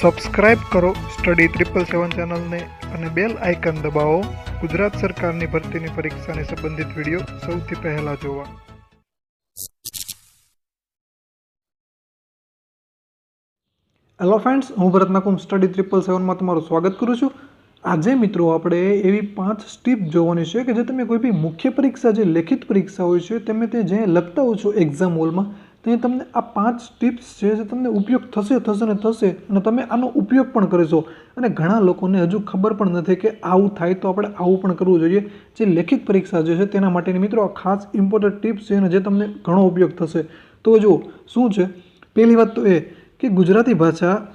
Subscribe કરો study triple સેવન ચેનલને અને બેલ આઇકન દબાવો. ગુજરાત સરકારની ભરતીની પરીક્ષાને સંબંધિત વીડિયો સૌથી પહેલાં જોવા. હેલો ફ્રેન્ડ્સ હું ભરતનાકુમ સ્ટડી ટ્રિપલ સેવનમાં તમારું સ્વાગત કરું છું. આજે મિત્રો આપણે એવી પાંચ સ્ટીપ જોવાની છે કે જે તમે કોઈ બી મુખ્ય પરીક્ષા, જે લેખિત પરીક્ષા હોય છે, તમે તે જે લખતા હો છો એક્ઝામ હોલમાં તે તમને આ પાંચ ટિપ્સ છે જે તમને ઉપયોગ થશે થશે ને થશે અને તમે આનો ઉપયોગ પણ કરશો. અને ઘણા લોકોને હજુ ખબર પણ નથી કે આવું થાય તો આપણે આવું પણ કરવું જોઈએ. જે લેખિત પરીક્ષા જે છે તેના માટેની મિત્રો આ ખાસ ઇમ્પોર્ટન્ટ ટિપ્સ છે અને જે તમને ઘણો ઉપયોગ થશે. તો જુઓ, શું છે? પહેલી વાત તો એ કે ગુજરાતી ભાષા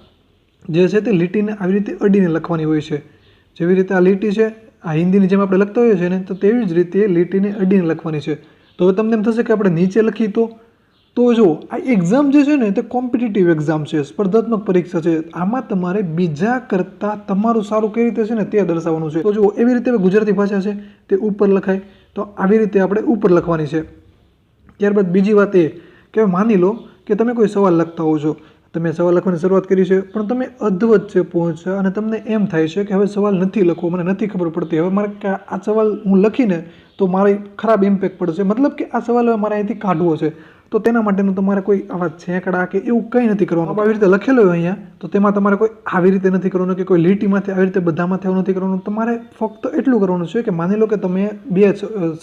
જે છે તે લીટીને આવી રીતે અડીને લખવાની હોય છે. જેવી રીતે આ લીટી છે, આ હિન્દીની જેમ આપણે લખતા હોઈએ છીએ ને, તો તેવી જ રીતે લીટીને અડીને લખવાની છે. તો હવે તમને એમ થશે કે આપણે નીચે લખી તો તો જો, આ એક્ઝામ જે છે ને, તે કોમ્પિટિટિવ એક્ઝામ છે, સ્પર્ધાત્મક પરીક્ષા છે, આમાં તમારે બીજા કરતાં તમારું સારું કઈ રીતે છે ને, તે દર્શાવવાનું છે. તો જુઓ એવી રીતે ગુજરાતી ભાષા છે, તે ઉપર લખાય, તો આવી રીતે આપણે ઉપર લખવાની છે. ત્યારબાદ બીજી વાત એ, કે માની લો કે તમે કોઈ સવાલ લખતા હો છો. તમે સવાલ લખવાની શરૂઆત કરી છે, પણ તમે અધવચ્ચે પહોંચ્યા અને તમને એમ થાય છે કે હવે સવાલ નથી લખવો, મને નથી ખબર પડતી. હવે મારે કે, આ સવાલ હું લખીને તો મારી ખરાબ ઇમ્પેક્ટ પડશે. મતલબ કે આ સવાલ હવે મારે અહીંથી કાઢવો છે. તો તેના માટેનું તમારે કોઈ આવા છેંકડા કે એવું કંઈ નથી કરવાનું. આવી રીતે લખેલું હોય અહીંયા, તો તેમાં તમારે કોઈ આવી રીતે નથી કરવાનું કે કોઈ લીટીમાંથી આવી રીતે બધામાંથી આવું નથી કરવાનું. તમારે ફક્ત એટલું કરવાનું છે કે માની લો કે તમે બે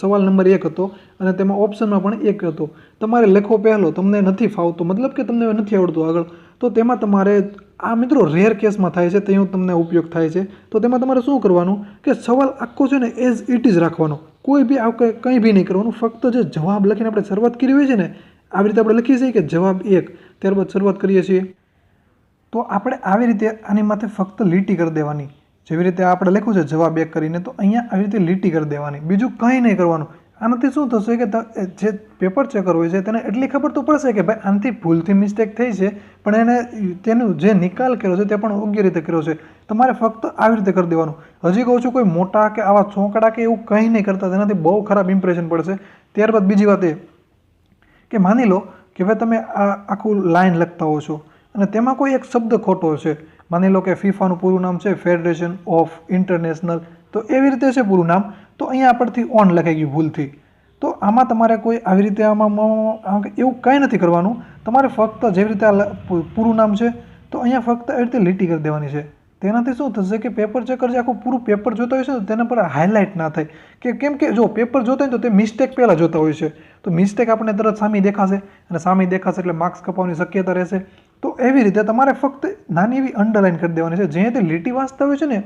સવાલ નંબર એક હતો અને તેમાં ઓપ્શનમાં પણ એક હતો. તમારે લખવો પહેલો, તમને નથી ફાવતો. મતલબ કે તમને નથી આવડતું આગળ. તો તેમાં તમારે, આ મિત્રો રેર કેસમાં થાય છે ત્યાં તમને ઉપયોગ થાય છે. તો તેમાં તમારે શું કરવાનું કે સવાલ આખો છે ને એઝ ઇટ ઇઝ રાખવાનો. કોઈ બી આવું કંઈ કંઈ બી નહીં કરવાનું. ફક્ત જે જવાબ લખીને આપણે શરૂઆત કરી હોય છે ને આવી રીતે આપણે લખીએ છીએ કે જવાબ એક. ત્યારબાદ શરૂઆત કરીએ છીએ. તો આપણે આવી રીતે આની માથે ફક્ત લીટી કરી દેવાની. જેવી રીતે આપણે લખ્યું છે જવાબ એક કરીને, તો અહીંયા આવી રીતે લીટી કરી દેવાની. બીજું કંઈ નહીં કરવાનું. આનાથી શું થશે કે જે પેપર ચેકર હોય છે તેને એટલી ખબર તો પડશે કે ભાઈ આનાથી ભૂલથી મિસ્ટેક થઈ છે, પણ એને તેનું જે નિકાલ કર્યો છે તે પણ યોગ્ય રીતે કર્યો છે. તમારે ફક્ત આવી રીતે કરી દેવાનું. હજી કહું છું કોઈ મોટા કે આવા ચોંકડા કે એવું કંઈ નહીં કરતા, તેનાથી બહુ ખરાબ ઇમ્પ્રેશન પડશે. ત્યારબાદ બીજી વાત એ. કે માની લો કે હવે તમે આ આખું લાઇન લખતા હો છો અને તેમાં કોઈ એક શબ્દ ખોટો છે માની લો કે ફિફાનું પૂરું નામ છે ફેડરેશન ઓફ ઇન્ટરનેશનલ તો એવી રીતે છે પૂરું નામ? તો અહીંયા પરથી ઓન લખાઈ ગયું ભૂલથી. તો આમાં તમારે કોઈ આવી રીતે આમાં એવું કંઈ નથી કરવાનું. તમારે ફક્ત જેવી રીતે આ પૂરું નામ છે, તો અહીંયા ફક્ત એ રીતે લીટી કરી દેવાની છે. તેનાથી શું થશે કે પેપર ચેકર જે આખું પૂરું પેપર જોતા હોય છે તો તેના પર હાઇલાઇટ ના થાય. કે કેમ કે જો પેપર જોતા હોય તો તે મિસ્ટેક પહેલાં જોતા હોય છે. તો મિસ્ટેક આપણને તરત સામે દેખાશે અને સામે દેખાશે એટલે માર્ક્સ કપાવવાની શક્યતા રહેશે. તો એવી રીતે તમારે ફક્ત નાની એવી અંડરલાઇન કરી દેવાની છે. જે તે લીટી વાંચતા હોય છે ને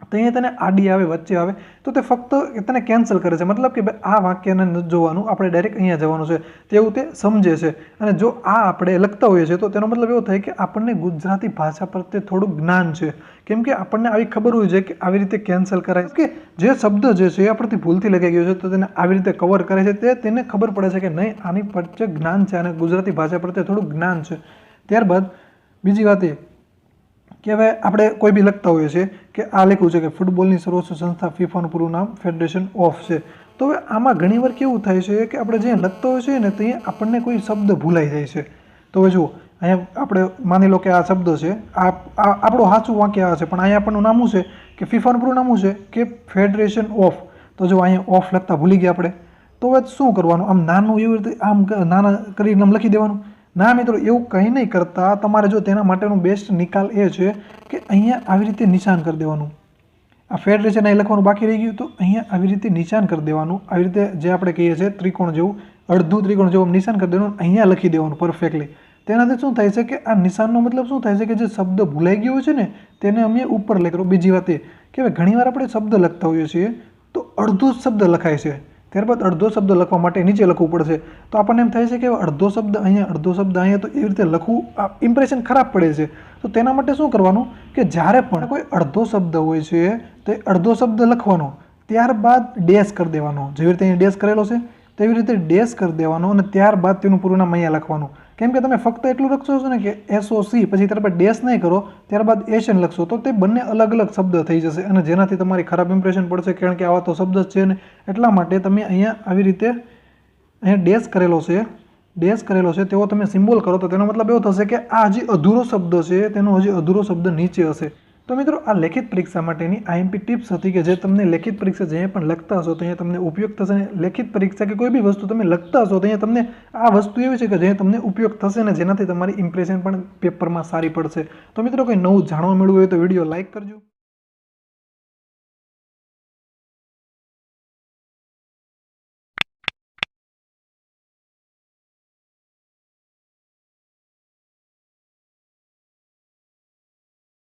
તો અહીંયા તને આડી આવે, વચ્ચે આવે, તો તે ફક્ત તને કેન્સલ કરે છે. મતલબ કે ભાઈ આ વાક્યને નથી જોવાનું, આપણે ડાયરેક્ટ અહીંયા જવાનું છે. તેવું તે સમજે છે. અને જો આ આપણે લખતા હોઈએ છીએ, તો તેનો મતલબ એવો થાય કે આપણને ગુજરાતી ભાષા પ્રત્યે થોડું જ્ઞાન છે. કેમ કે આપણને આવી ખબર હોય છે કે આવી રીતે કેન્સલ કરાય. કે જે શબ્દ જે છે એ આપણથી ભૂલથી લગાઈ ગયો છે, તો તેને આવી રીતે કવર કરે છે. તે તેને ખબર પડે છે કે નહીં, આની પ્રત્યે જ્ઞાન છે અને ગુજરાતી ભાષા પ્રત્યે થોડું જ્ઞાન છે. ત્યારબાદ બીજી વાત એ કે હવે આપણે કોઈ બી લખતા હોઈએ છીએ કે આ લખ્યું છે કે ફૂટબોલની સર્વોચ્ચ સંસ્થા ફિફાનું પૂરું નામ ફેડરેશન ઓફ છે. તો હવે આમાં ઘણીવાર કેવું થાય છે કે આપણે જે લખતા હોઈએ છીએ ને તે આપણને કોઈ શબ્દ ભૂલાઈ જાય છે. તો હવે જુઓ, અહીંયા આપણે માની લો કે આ શબ્દ છે, આ આપણું સાચું વાક્ય આ છે, પણ અહીંયા આપણનું નામું છે? કે ફિફાનું પૂરું નામ છે? કે ફેડરેશન ઓફ તો જો અહીંયા ઓફ લખતા ભૂલી ગયા આપણે. તો હવે શું કરવાનું? આમ નાનું એવી રીતે આમ નાના કરીને આમ લખી દેવાનું. ના મિત્રો, એવું કંઈ નહીં કરતા. તમારે જો તેના માટેનો બેસ્ટ નિકાલ એ છે કે અહીંયા આવી રીતે નિશાન કરી દેવાનું. આ ફેડરેશન અહીં લખવાનું બાકી રહી ગયું, તો અહીંયા આવી રીતે નિશાન કરી દેવાનું. આવી રીતે જે આપણે કહીએ છીએ ત્રિકોણ જેવું, અડધું ત્રિકોણ જેવું નિશાન કરી દેવાનું, અહીંયા લખી દેવાનું પરફેક્ટલી તેનાથી શું થાય છે કે આ નિશાનનો મતલબ શું થાય છે કે જે શબ્દ ભૂલાઈ ગયો છે ને, તેને અમે ઉપર લખ્યો બીજી વાત એ કે ભાઈ ઘણીવાર આપણે શબ્દ લખતા હોઈએ છીએ, તો અડધો જ શબ્દ લખાય છે. ત્યારબાદ અડધો શબ્દ લખવા માટે નીચે લખવું પડશે. તો આપણને એમ થાય છે કે અડધો શબ્દ અહીંયા, અડધો શબ્દ અહીંયા, તો એવી રીતે લખવું ઇમ્પ્રેશન ખરાબ પડે છે. તો તેના માટે શું કરવાનું કે જ્યારે પણ કોઈ અડધો શબ્દ હોય છે, તો અડધો શબ્દ લખવાનો. ત્યારબાદ ડેશ કરી દેવાનો. જેવી રીતે અહીંયા ડેશ કરેલો છે, તેવી રીતે ડેશ કરી દેવાનો અને ત્યારબાદ તેનું પૂરું નામ અહીંયા લખવાનું. કેમ કે તમે ફક્ત એટલું લખશો છો ને કે એસઓસી પછી ત્યારબાદ ડેશ નહીં કરો ત્યારબાદ એશિયન લખશો, તો તે બંને અલગ અલગ શબ્દ થઈ જશે અને જેનાથી તમારી ખરાબ ઇમ્પ્રેશન પડશે, કારણ કે આવા તો શબ્દ છે ને. એટલા માટે તમે અહીંયા આવી રીતે અહીંયા ડેશ કરેલો છે ડેશ કરેલો છે, તેવો તમે સિમ્બોલ કરો તો તેનો મતલબ એવો થશે કે આ હજી અધૂરો શબ્દ છે, તેનો હજી અધૂરો શબ્દ નીચે હશે. તો મિત્રો, આ લેખિત પરીક્ષા માટેની આઈએમપી ટિપ્સ હતી કે જે તમને લેખિત પરીક્ષા જે પણ લખતા હશો તો અહીંયા તમને ઉપયોગ થશે ને લેખિત પરીક્ષા કે કોઈ બી વસ્તુ તમે લખતા હશો તો અહીંયા તમને આ વસ્તુ એવી છે કે જે તમને ઉપયોગ થશે ને જેનાથી તમારી ઇમ્પ્રેશન પણ પેપરમાં સારી પડશે. તો મિત્રો, કંઈ નવું જાણવા મળવું હોય તો વીડિયો લાઇક કરજો.